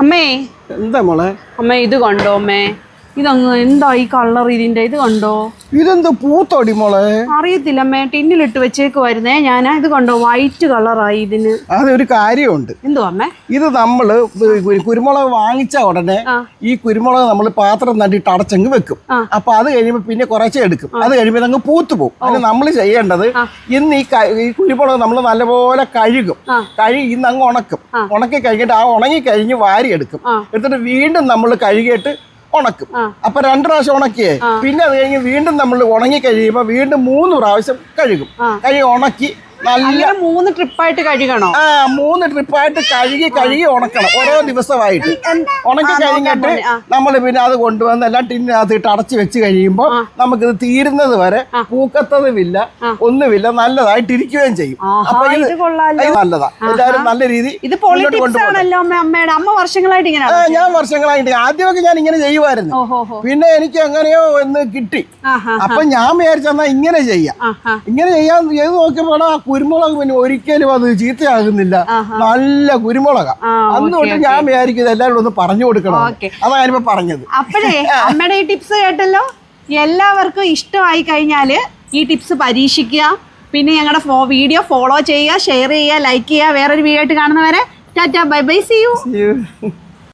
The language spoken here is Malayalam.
അമ്മേ. എന്താ മോളെ? അമ്മ ഇത് കണ്ടോ അമ്മേ? ഇതങ്ങ് എന്താ ഈ കളർ ഇതിന്റെ? ഇത് കണ്ടോ? ഇതെന്താ പൂത്തടി മോളെ? അറിയത്തില്ല അമ്മേ ടിന്നിലിട്ട് വെച്ചേക്കുവായിരുന്നേ ഞാൻ ഇത് കണ്ടോ വൈറ്റ് കളറായി ഇതിന്. അതൊരു കാര്യമുണ്ട്. എന്തോ അമ്മേ? ഇത് നമ്മൾ കുരുമുളക് വാങ്ങിച്ച ഉടനെ ഈ കുരുമുളക് നമ്മൾ പാത്രം നട്ടിട്ട് അടച്ചങ്ങ് വെക്കും. അപ്പൊ അത് കഴിയുമ്പോ പിന്നെ കുറച്ചേ എടുക്കും. അത് കഴിയുമ്പോൾ അങ്ങ് പൂത്തു പോകും അത് നമ്മൾ ചെയ്യേണ്ടത് ഇന്ന് ഈ കുരുമുളക് നമ്മൾ നല്ലപോലെ കഴുകും. കഴുകി ഇന്ന് അങ്ങ് ഉണക്കും ഉണക്കി കഴിഞ്ഞിട്ട് ആ ഉണങ്ങി കഴിഞ്ഞ് വാരി എടുക്കും എടുത്തിട്ട് വീണ്ടും നമ്മൾ കഴുകിയിട്ട് ഉണക്കും. അപ്പൊ രണ്ട് പ്രാവശ്യം ഉണക്കിയേ പിന്നെ അത് കഴിഞ്ഞ് വീണ്ടും നമ്മൾ ഉണങ്ങി കഴിയുമ്പോൾ വീണ്ടും മൂന്ന് പ്രാവശ്യം കഴുകും. കഴുകി ഉണക്കി നല്ല മൂന്ന് ട്രിപ്പായിട്ട് കഴുകണം? ആ മൂന്ന് ട്രിപ്പായിട്ട് കഴുകി കഴുകി ഉണക്കണം. ഓരോ ദിവസമായിട്ട്. ഉണക്കി കഴിഞ്ഞിട്ട് നമ്മൾ പിന്നെ അത് കൊണ്ടുവന്ന് എല്ലാം ടിന്നിനകത്ത് ഇട്ട് അടച്ചു വെച്ച് കഴിയുമ്പോൾ നമുക്കിത് തീരുന്നത് വരെ പൂക്കത്തതുമില്ല ഒന്നുമില്ല നല്ലതായിട്ട് ഇരിക്കുകയും ചെയ്യും അപ്പൊ ഇത് നല്ലതാ. എല്ലാവരും നല്ല രീതി ഇത് അമ്മയുടെ. അമ്മ വർഷങ്ങളായിട്ട് ഇങ്ങനെ ഞാൻ വർഷങ്ങളായിട്ട് ആദ്യമൊക്കെ ഞാൻ ഇങ്ങനെ ചെയ്യുമായിരുന്നു. പിന്നെ എനിക്ക് എങ്ങനെയോ എന്ന് കിട്ടി. അപ്പൊ ഞാൻ വിചാരിച്ചെന്നാ ഇങ്ങനെ ചെയ്യാം. ഇങ്ങനെ ചെയ്യാൻ ചെയ്ത് നോക്കിയപ്പോൾ ആ കുരുമുളക് പിന്നെ ഒരിക്കലും അത് ചീത്തയാകുന്നില്ല. നല്ല കുരുമുളക. അന്ന് തൊട്ട് ഞാൻ വിചാരിക്കുന്നത് എല്ലാവരും ഒന്ന് പറഞ്ഞു കൊടുക്കണം. അതാണ് അതാ ഞാനിപ്പോ പറഞ്ഞത്. അപ്പോഴേ അമ്മയുടെ ഈ ടിപ്സ് കേട്ടല്ലോ? എല്ലാവർക്കും ഇഷ്ടമായി കഴിഞ്ഞാൽ ഈ ടിപ്സ് പരീക്ഷിക്കുക. പിന്നെ ഞങ്ങളുടെ ഫോ വീഡിയോ ഫോളോ ചെയ്യുക ഷെയർ ചെയ്യുക ലൈക്ക് ചെയ്യുക. വേറൊരു വീഡിയോ ആയിട്ട് കാണുന്നവരെ Tata bye bye see U.